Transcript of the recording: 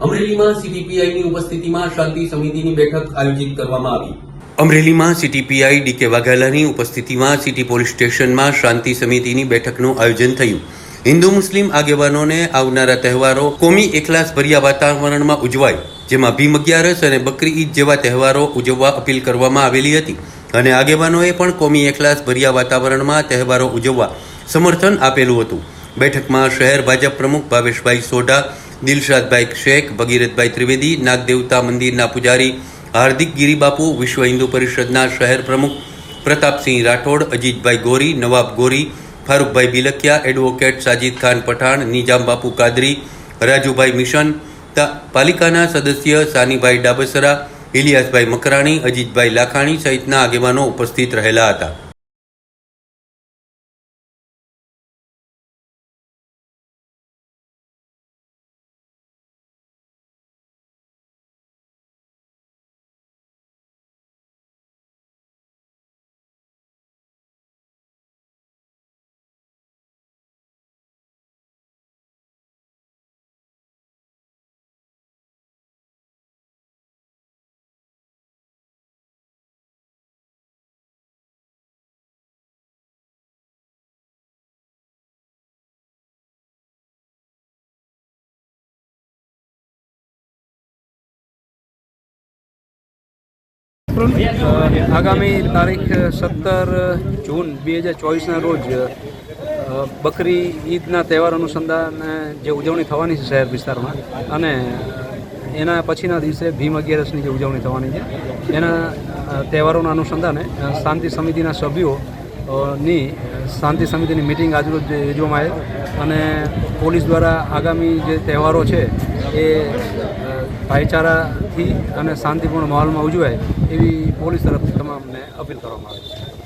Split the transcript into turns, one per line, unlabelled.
અમરેલીમાં સીટીપીઆઈની ઉપસ્થિતિમાં શાંતિ સમિતિની બેઠક આયોજિત કરવામાં આવી. અમરેલીમાં સીટીપીઆઈ ડીકે વાઘેલાની ઉપસ્થિતિમાં સિટી પોલીસ સ્ટેશનમાં શાંતિ સમિતિની બેઠકનું આયોજન થયું. હિન્દુ મુસ્લિમ આગેવાનોને આવનારા તહેવારો કોમી એકલાસ ભર્યા વાતાવરણમાં ઉજવાય, જેમાં ભીમ અગિયારસ અને બકરી ઈદ જેવા તહેવારો ઉજવવા અપીલ કરવામાં આવેલી હતી. અને આગેવાનોએ પણ કોમી એકલાસ ભર્યા વાતાવરણમાં તહેવારો ઉજવવા સમર્થન આપેલું હતું. બેઠકમાં શહેર ભાજપ પ્રમુખ ભાવેશભાઈ સોઢા દિલશાદભાઈ શેખ ભગીરથભાઈ ત્રિવેદી નાગદેવતા મંદિરના પૂજારી, હાર્દિક ગિરિબાપુ વિશ્વ હિન્દુ પરિષદના શહેર પ્રમુખ, પ્રતાપસિંહ રાઠોડ, અજીતભાઈ ગોરી, નવાબ ગોરી, ફારૂકભાઈ બિલકિયા, એડવોકેટ સાજિદ ખાન પઠાણ નિજામબાપુ કાદરી, રાજુભાઈ મિશન પાલિકાના સદસ્ય સાનીભાઈ ડાબસરા, ઇલિયાસભાઈ મકરાણી, અજીતભાઈ લાખાણી સહિતના આગેવાનો ઉપસ્થિત રહેલા હતા.
આગામી તારીખ સત્તર જૂન બે હજાર ચોવીસના રોજ બકરી ઈદના તહેવાર અનુસંધાને જે ઉજવણી થવાની છે શહેર વિસ્તારમાં, અને એના પછીના દિવસે ભીમ અગિયારસની જે ઉજવણી થવાની છે, એના તહેવારોના અનુસંધાને શાંતિ સમિતિના સભ્યો ની શાંતિ સમિતિની મિટિંગ આજરોજ યોજવામાં આવે અને પોલીસ દ્વારા આગામી જે તહેવારો છે, એ ભાઈચારાથી અને શાંતિપૂર્ણ માહોલમાં ઉજવાય એવી પોલીસ તરફથી તમામને અપીલ કરવામાં આવે છે.